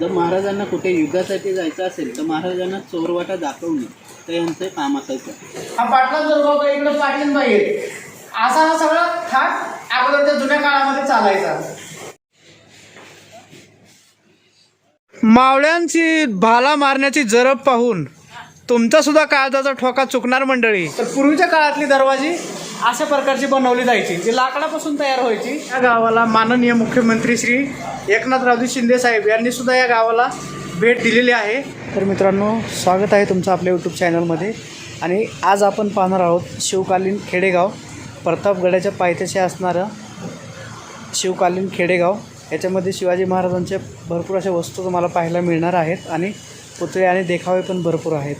जर महाराजांना कुठे युद्धासाठी जायचं असेल तर महाराजांना चोरवाटा दाखवणे तर यांचं काम असायचं हा पाटला दुर्गाव इकडे पाटील बाई असा हा सगळा थाट अगोदरच्या जुन्या काळामध्ये चालायचा. मावळ्यांची भाला मारण्याची जरब पाहून तुमचा सुद्धा काळजाचा ठोका चुकणार मंडळी. तर पूर्वीच्या काळातली दरवाजी अशा प्रकारची बनवली जायची जी लाकडापासून तयार व्हायची. या गावाला माननीय मुख्यमंत्री श्री एकनाथरावजी शिंदे साहेब यांनी सुद्धा या गावाला भेट दिलेली आहे. तर मित्रांनो स्वागत आहे तुमचं आपल्या यूट्यूब चॅनलमध्ये आणि आज आपण पाहणार आहोत शिवकालीन खेडेगाव प्रतापगडाच्या पायथ्याशी असणारं शिवकालीन खेडेगाव. याच्यामध्ये शिवाजी महाराजांच्या भरपूर अशा वस्तू तुम्हाला पाहायला मिळणार आहेत आणि पुतळे आणि देखावे पण भरपूर आहेत.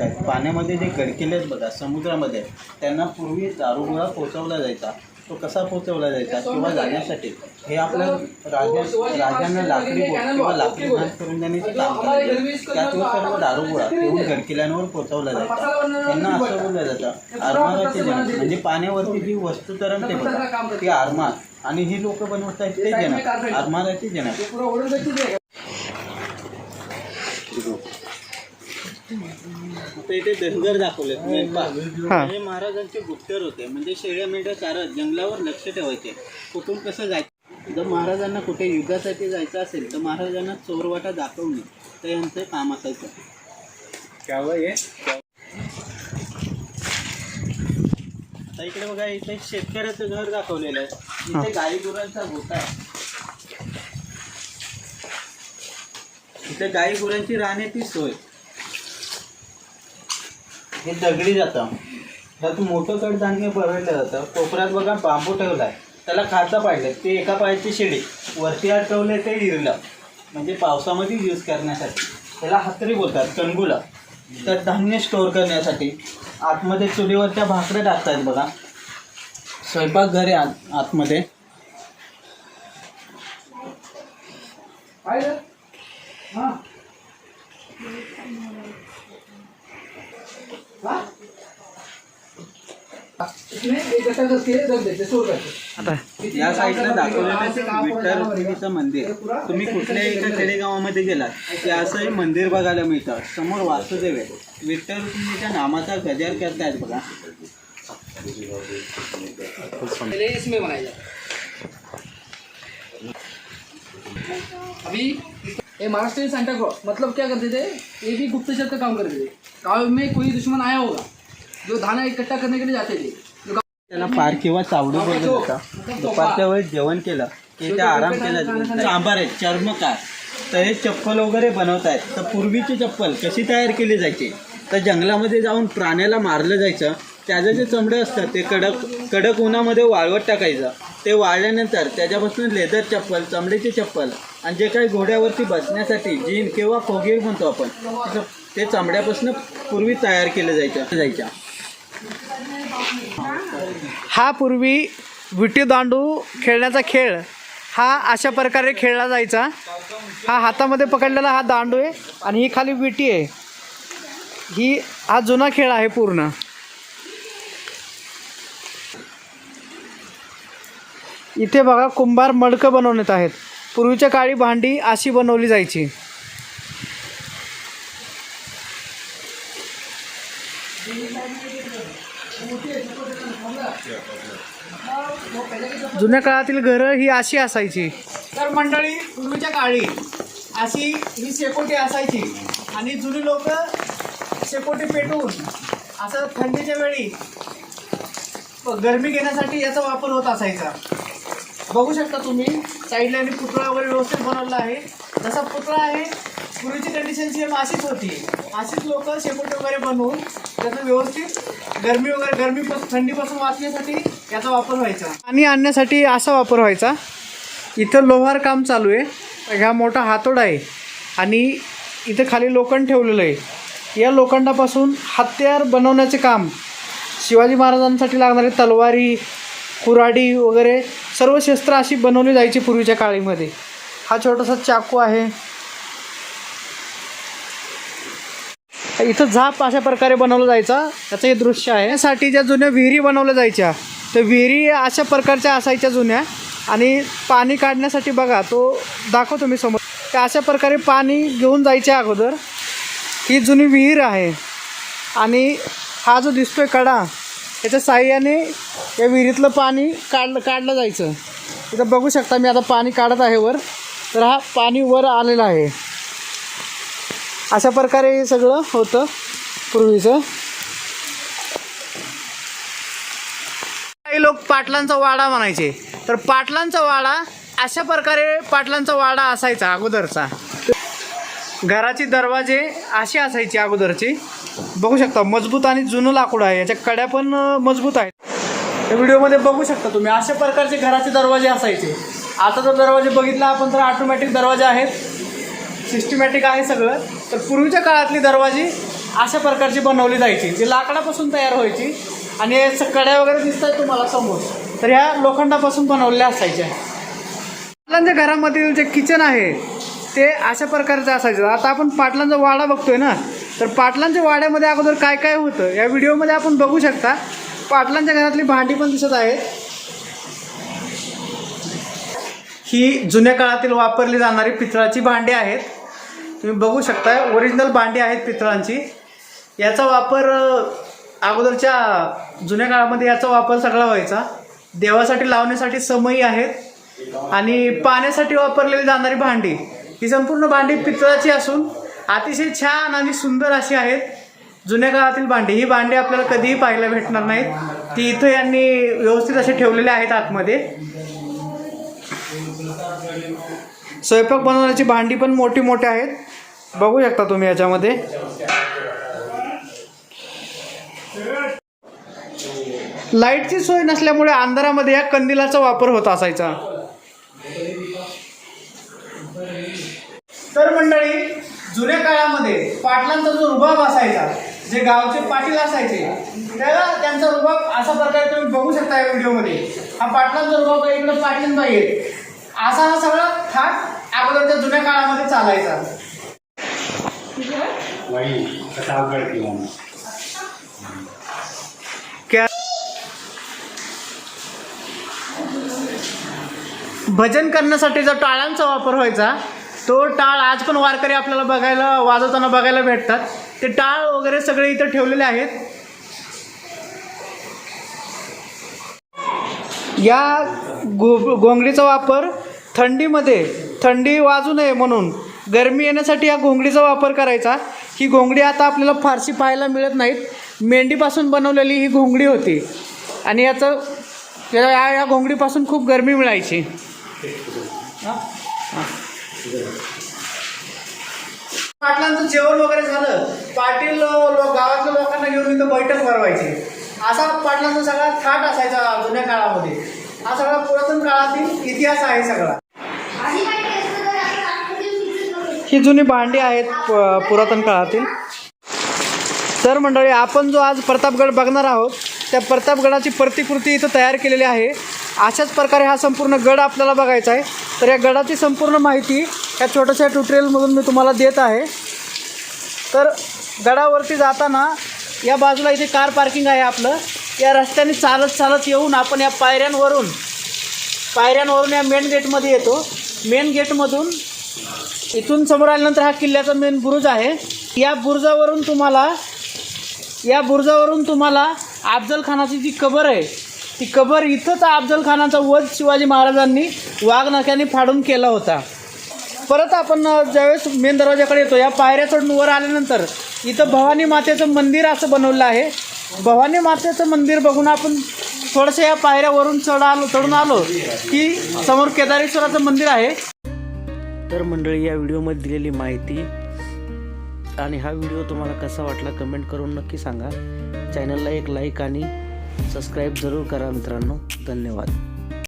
आहेत पाण्यामध्ये जे गडकिले आहेत बघा समुद्रामध्ये त्यांना पूर्वी दारुगोळा पोचवला जायचा. तो कसा पोचवला जायचा किंवा जाण्यासाठी? हे आपल्या राजा राजांना लाकडी बोट किंवा लाकडी भात करून त्यांनी काम त्यात सर्व दारुगोळा घेऊन गडकिल्ल्यांवर पोचवला जायचा. त्यांना असं बोललं जातं आरमाराचे जण म्हणजे पाण्यावरती जी वस्तू तरंगते बघा ती आरमार. आणि ही लोक बनवत आहेत ते जण. आरमाराची जण आता इथे धनगर दाखवले हे. महाराजांचे गुप्तर होते. म्हणजे शेळ्या मेंढ्या चारत जंगलावर लक्ष ठेवायचे. कुठून कसं जायचं? जर महाराजांना कुठे युद्धासाठी जायचं असेल तर महाराजांना चोरवाटा दाखवणे तर यांचं काम असायचं. आता इकडे बघा इथे शेतकऱ्याचं घर दाखवलेलं आहे. इथे गाई गुरांचा गोठा आहे. इथे गाई गुरांची राहण्याची सोय. हे दगडी जातं. त्यात मोठं कडधान्य भरवलं जातं. कोपऱ्यात बघा बांबू ठेवला आहे त्याला खाचा पाडले ते एका पायाची शिडी. वरती अटकवले ते इरलं. म्हणजे पावसामध्ये यूज करण्यासाठी. त्याला हातरी बोलतात कणगुला तर धान्य स्टोअर करण्यासाठी आतमध्ये चुलीवरच्या भाकऱ्या टाकतात बघा. स्वयंपाकघर आहे आत आतमध्ये. हां. या साईडला दाखवलेलं विठ्ठल मंदिर. तुम्ही कुठल्याही एका खेडेगावामध्ये गेलात की असंही मंदिर बघायला मिळतं. समोर वासुदेव आहे विठ्ठल रुक्मिणीच्या नामाचा गजर करतायत बघा. अभी ये महाराष्ट्र सांता क्रॉस मतलब क्या करते थे? ये भी गुप्तचर का काम करते थे? गाँव में कोई दुश्मन आया होगा जो धाना इकट्ठा करने के लिए जाते थे? पार किंवा चावडी बोलत होता. दुपारच्या वेळेस जेवण केलं की त्या आराम केला सांबार आहे चर्मकार. तर हे चप्पल वगैरे बनवत आहेत तर पूर्वीची चप्पल कशी तयार केली जायची? तर जंगलामध्ये जाऊन प्राण्याला मारलं जायचं. त्याचं जे चमडे असतात ते कडक कडक उन्हामध्ये वाळवत टाकायचं. ते वाळल्यानंतर त्याच्यापासून लेदर चप्पल चमड्याची चप्पल आणि जे काही घोड्यावरती बसण्यासाठी जीन किंवा खोगीर म्हणतो आपण ते चांबड्यापासून पूर्वी तयार केलं जायचं जायच्या. हा पूर्वी विटी दांडू खेळण्याचा खेळ हा अशा प्रकारे खेळला जायचा. हा हातामध्ये पकडलेला हा दांडू आहे आणि ही खाली विटी आहे. ही हा जुना खेळ आहे पूर्ण. इथे बघा कुंभार मडकं बनवण्यात आहेत. पूर्वीच्या काळी भांडी अशी बनवली जायची. जुन्या काळातील घरं ही अशी असायची. तर मंडळी पूर्वीच्या काळी अशी ही शेकोटी असायची आणि जुनी लोक शेकोटी पेटवून असं थंडीच्या वेळी गरमी घेण्यासाठी याचा वापर होत असायचा. बघू शकता तुम्ही साईडला आणि पुतळा वगैरे व्यवस्थित बनवला आहे. जसा पुतळा आहे पूर्वीची कंडिशन सेम अशीच होती. अशीच लोक शेकोटी वगैरे बनवून त्याचं व्यवस्थित गरमी वगैरे गरमीपासून थंडीपासून वाचण्यासाठी याचा वापर व्हायचा. आणि आणण्यासाठी असा वापर व्हायचा. इथं लोहार काम चालू आहे. ह्या मोठा हातोडा आहे. आणि इथं खाली लोखंड ठेवलेलं आहे. या लोखंडापासून हत्यार बनवण्याचे काम शिवाजी महाराजांसाठी लागणारी तलवारी कुऱ्हाडी वगैरे सर्व शस्त्र अशी बनवली जायची पूर्वीच्या काळीमध्ये. हा छोटासा चाकू आहे. इथं झाप अशा प्रकारे बनवला जायचा. त्याचं हे दृश्य आहे. यासाठी ज्या जुन्या विहिरी बनवल्या जायच्या त्या विहिरी अशा प्रकारच्या असायच्या जुन्या. आणि पाणी काढण्यासाठी बघा तो दाखवतो मी समोर. त्या अशा प्रकारे पाणी घेऊन जायच्या अगोदर ही जुनी विहीर आहे. आणि हा जो दिसतोय कडा याच्या साह्याने या विहिरीतलं पाणी काढलं काढलं जायचं. इथं बघू शकता मी आता पाणी काढत आहे वर. तर हा पाणी वर आलेला आहे. अशा प्रकारे हे सगळं होतं पूर्वीचं. काही लोक पाटलांचा वाडा म्हणायचे. तर पाटलांचा वाडा अशा प्रकारे पाटलांचा वाडा असायचा अगोदरचा. घराचे दरवाजे असे असायचे अगोदरचे. बघू शकता मजबूत आणि जुनं लाकूड आहे. याच्या कड्या पण मजबूत आहेत. या व्हिडिओमध्ये बघू शकता तुम्ही अशा प्रकारचे घराचे दरवाजे असायचे. आता जर दरवाजे बघितला आपण तर ऑटोमॅटिक दरवाजे आहेत. सिस्टमॅटिक आहे सगळं. तर पूर्वीच्या काळातली दरवाजे अशा प्रकारची बनवली जायची जी लाकडापासून तयार व्हायची आणि हे कड्या वगैरे दिसतात तुम्हाला समोर. तर ह्या लोखंडापासून बनवलेल्या असायच्या. आपल्या घरामधील जे किचन आहे ते अशा प्रकारचं असायचं. आता आपण पाटलांचा वाडा बघतोय ना तर पाटलांच्या वाड्यामध्ये अगोदर काय काय होतं? या व्हिडिओमध्ये आपण बघू शकता पाटलांच्या घरातली भांडी पण दिसत आहेत. ही जुन्या काळातील वापरली जाणारी पितळाची भांडी आहेत. तुम्ही बघू शकता ओरिजिनल भांडी आहेत पितळांची. याचा वापर अगोदरच्या जुन्या काळामध्ये याचा वापर सगळा व्हायचा. देवासाठी लावण्यासाठी समयी आहेत आणि पाण्यासाठी वापरलेली जाणारी भांडी. ही संपूर्ण भांडी पितळाची असून अतिशय छान आणि सुंदर अशी आहेत. जुन्या काळातील भांडी ही भांडी आपल्याला कधीही पाहायला भेटणार नाहीत. ती इथं यांनी व्यवस्थित असे ठेवलेले आहेत आतमध्ये. स्वयंपाक बनवण्याची भांडी पण मोठी मोठी आहेत. बघू शकता तुम्ही याच्यामध्ये. लाईटची सोय नसल्यामुळे अंधारामध्ये या कंदिलाचा वापर होत असायचा. तर मंडळी जुन्या काळामध्ये पाटलांचा जो रुबाब असायचा जे गावचे पाटील असायचे त्याला त्यांचा रुबाब अशा प्रकारे तुम्ही बघू शकता या व्हिडिओमध्ये. हा पाटलांचा रुबाब आहे इकडे पाटीलबाई आहे असा हा सगळा थाट अगोदरच्या जुन्या काळामध्ये चालायचा. भजन करण्यासाठी जो टाळांचा वापर व्हायचा. तो टाळ आज पण वारकरी आपल्याला बघायला वाजवताना बघायला भेटतात. ते टाळ वगैरे सगळे इथं ठेवलेले आहेत. या गो घोंगडीचा वापर थंडीमध्ये थंडी वाजू नये म्हणून गरमी येण्यासाठी या घोंगडीचा वापर करायचा. ही घोंगडी आता आपल्याला फारशी पाहायला मिळत नाहीत. मेंढीपासून बनवलेली ही घोंगडी होती. आणि याचं या या- या घोंगडीपासून खूप गरमी मिळायची. पाटलांचं जेवण वगैरे झालं. पाटील लो- गावातल्या लोकांना घेऊन इथं बैठक भरवायची. असा पाटलांचा सगळा थाट असायचा जुन्या काळामध्ये. हा सगळा पुरातन काळातील इतिहास आहे सगळा. ही जुनी भांडी आहेत पुरातन काळातील. तर मंडळी आपण जो आज प्रतापगड बघणार आहोत त्या प्रतापगडाची प्रतिकृती इथं तयार केलेली आहे. अशाच प्रकारे हा संपूर्ण गड आपल्याला बघायचा आहे. तर या गडाची संपूर्ण माहिती या छोट्याशा ट्युटोरियलमधून मी तुम्हाला देत आहे. तर गडावरती जाताना या बाजूला इथे कार पार्किंग आहे आपलं. या रस्त्याने चालत चालत येऊन आपण या पायऱ्यांवरून पायऱ्यांवरून या मेन गेटमध्ये येतो. मेन गेटमधून इथून समोर आल्यानंतर हा किल्ल्याचा मेन बुरुज आहे. या बुरुजावरून तुम्हाला या बुरुजावरून तुम्हाला अफजल खानाची जी कबर आहे ती कबर इथंच अफजल खानाचा वध शिवाजी महाराजांनी वाघनख्याने फाडून केला होता. परत आपण ज्यावेळेस मेन दरवाजाकडे येतो या पायऱ्या चढून वर आल्यानंतर इथं भवानी मातेचं मंदिर असं बनवलं आहे. भवानी मातेचं मंदिर बघून आपण थोडंसं या पायऱ्यावरून चढ आलो चढून आलो की समोर केदारेश्वराचं मंदिर आहे. तर मंडळी या व्हिडिओमध्ये दिलेली माहिती आणि हा व्हिडिओ तुम्हाला कसा वाटला कमेंट करून नक्की सांगा. चॅनलला एक लाईक आणि सबस्क्राईब जरूर करा मित्रांनो. धन्यवाद.